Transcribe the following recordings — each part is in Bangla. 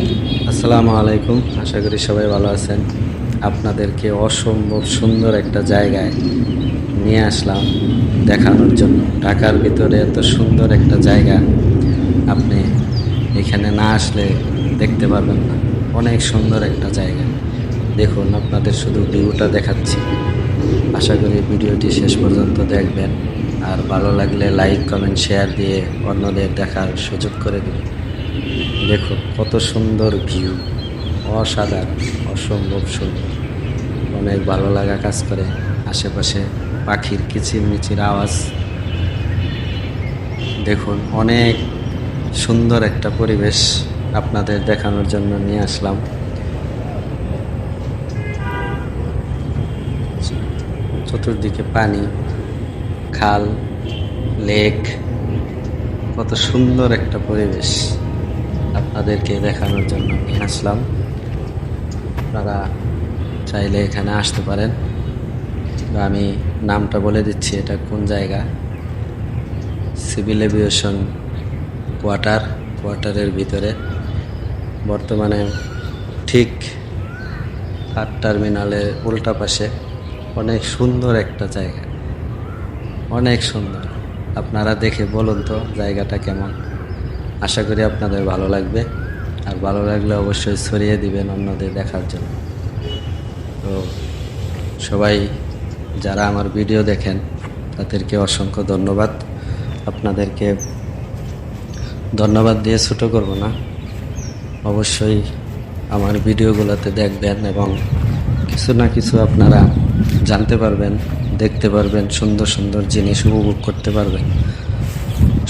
আসসালামু আলাইকুম। আশা করি সবাই ভালো আছেন। আপনাদেরকে অসম্ভব সুন্দর একটা জায়গায় নিয়ে আসলাম দেখানোর জন্য। ঢাকার ভিতরে এত সুন্দর একটা জায়গা। আপনি এখানে না আসলে দেখতে পারবেন না। অনেক সুন্দর একটা জায়গা। দেখুন, আপনাদের শুধু ভিউটা দেখাচ্ছি। আশা করি ভিডিওটি শেষ পর্যন্ত দেখবেন। আর ভালো লাগলে লাইক, কমেন্ট, শেয়ার দিয়ে অন্যদের দেখার সুযোগ করে দেবেন। দেখুন কত সুন্দর ভিউ অসাধারণ, অসম্ভব সুন্দর। অনেক ভালো লাগা কাজ করে। আশেপাশে পাখির কিচিরমিচির আওয়াজ। দেখুন, অনেক সুন্দর একটা পরিবেশ আপনাদের দেখানোর জন্য নিয়ে আসলাম। চতুর্দিকে পানি, খাল লেক কত সুন্দর একটা পরিবেশ। আপনাদেরকে দেখানোর জন্য নিয়ে আসলাম। আপনারা চাইলে এখানে আসতে পারেন। আমি নামটা বলে দিচ্ছি, এটা কোন জায়গা? সিভিল এভিয়েশন কোয়ার্টার, কোয়ার্টারের ভিতরে। বর্তমানে ঠিক থার্ড টার্মিনালের উল্টা পাশে অনেক সুন্দর একটা জায়গা। অনেক সুন্দর। আপনারা দেখে বলুন তো জায়গাটা কেমন? আশা করি আপনাদের ভালো লাগবে। আর ভালো লাগলে অবশ্যই ছড়িয়ে দিবেন অন্যদের দেখার জন্য। তো সবাই যারা আমার ভিডিও দেখেন, তাদেরকে অসংখ্য ধন্যবাদ। আপনাদেরকে ধন্যবাদ দিয়ে ছোটো করব না। অবশ্যই আমার ভিডিওগুলোতে দেখবেন এবং কিছু না কিছু আপনারা জানতে পারবেন, দেখতে পারবেন, সুন্দর সুন্দর জিনিস উপভোগ করতে পারবেন।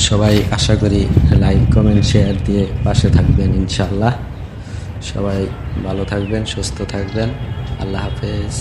সবাই আশা করি লাইক কমেন্ট শেয়ার দিয়ে পাশে থাকবেন ইনশাল্লাহ সবাই ভালো থাকবেন, সুস্থ থাকবেন। আল্লাহ হাফেজ।